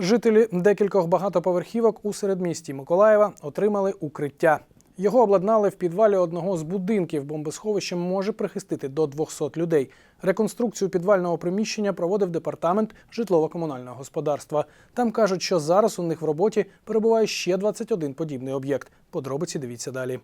Жителі декількох багатоповерхівок у середмісті Миколаєва отримали укриття. Його обладнали в підвалі одного з будинків. Бомбосховище може прихистити до 200 людей. Реконструкцію підвального приміщення проводив департамент житлово-комунального господарства. Там кажуть, що зараз у них в роботі перебуває ще 21 подібний об'єкт. Подробиці дивіться далі.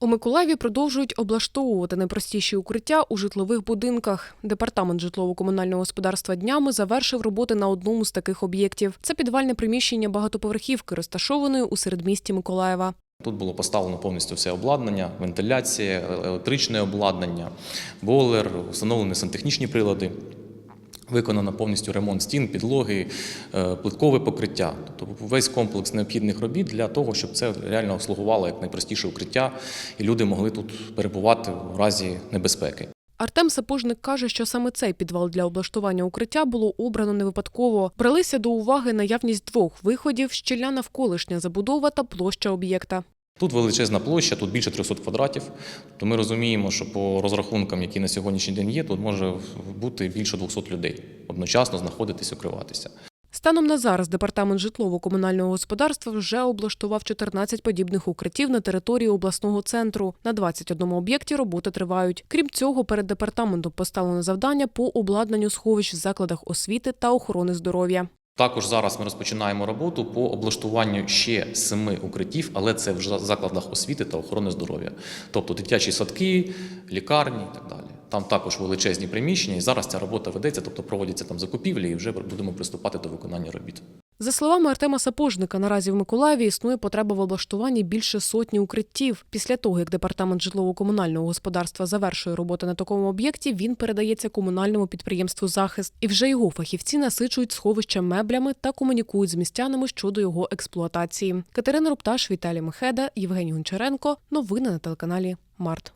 У Миколаєві продовжують облаштовувати найпростіші укриття у житлових будинках. Департамент житлово-комунального господарства днями завершив роботи на одному з таких об'єктів. Це підвальне приміщення багатоповерхівки, розташованої у середмісті Миколаєва. Тут було поставлено повністю все обладнання, вентиляція, електричне обладнання, бойлер, встановлені сантехнічні прилади. Виконано повністю ремонт стін, підлоги, е, плиткове покриття. Тобто весь комплекс необхідних робіт для того, щоб це реально слугувало як найпростіше укриття, і люди могли тут перебувати в разі небезпеки. Артем Сапожник каже, що саме цей підвал для облаштування укриття було обрано не випадково. Бралися до уваги наявність двох виходів, щільна навколишня забудова та площа об'єкта. Тут величезна площа, тут більше 300 квадратів. То ми розуміємо, що по розрахункам, які на сьогоднішній день є, тут може бути більше 200 людей одночасно знаходитись, укриватися. Станом на зараз департамент житлово-комунального господарства вже облаштував 14 подібних укриттів на території обласного центру. На 21 об'єкті роботи тривають. Крім цього, перед департаментом поставлено завдання по обладнанню сховищ в закладах освіти та охорони здоров'я. Також зараз ми розпочинаємо роботу по облаштуванню ще семи укриттів, але це в закладах освіти та охорони здоров'я, тобто дитячі садки, лікарні і так далі. Там також величезні приміщення, і зараз ця робота ведеться, тобто проводяться там закупівлі, і вже будемо приступати до виконання робіт. За словами Артема Сапожника, наразі в Миколаєві існує потреба в облаштуванні більше сотні укриттів. Після того, як департамент житлово-комунального господарства завершує роботи на такому об'єкті, він передається комунальному підприємству Захист, і вже його фахівці насичують сховища меблями та комунікують з містянами щодо його експлуатації. Катерина Рупташ, Віталій Мехеда, Євгеній Гончаренко. Новини на телеканалі Март.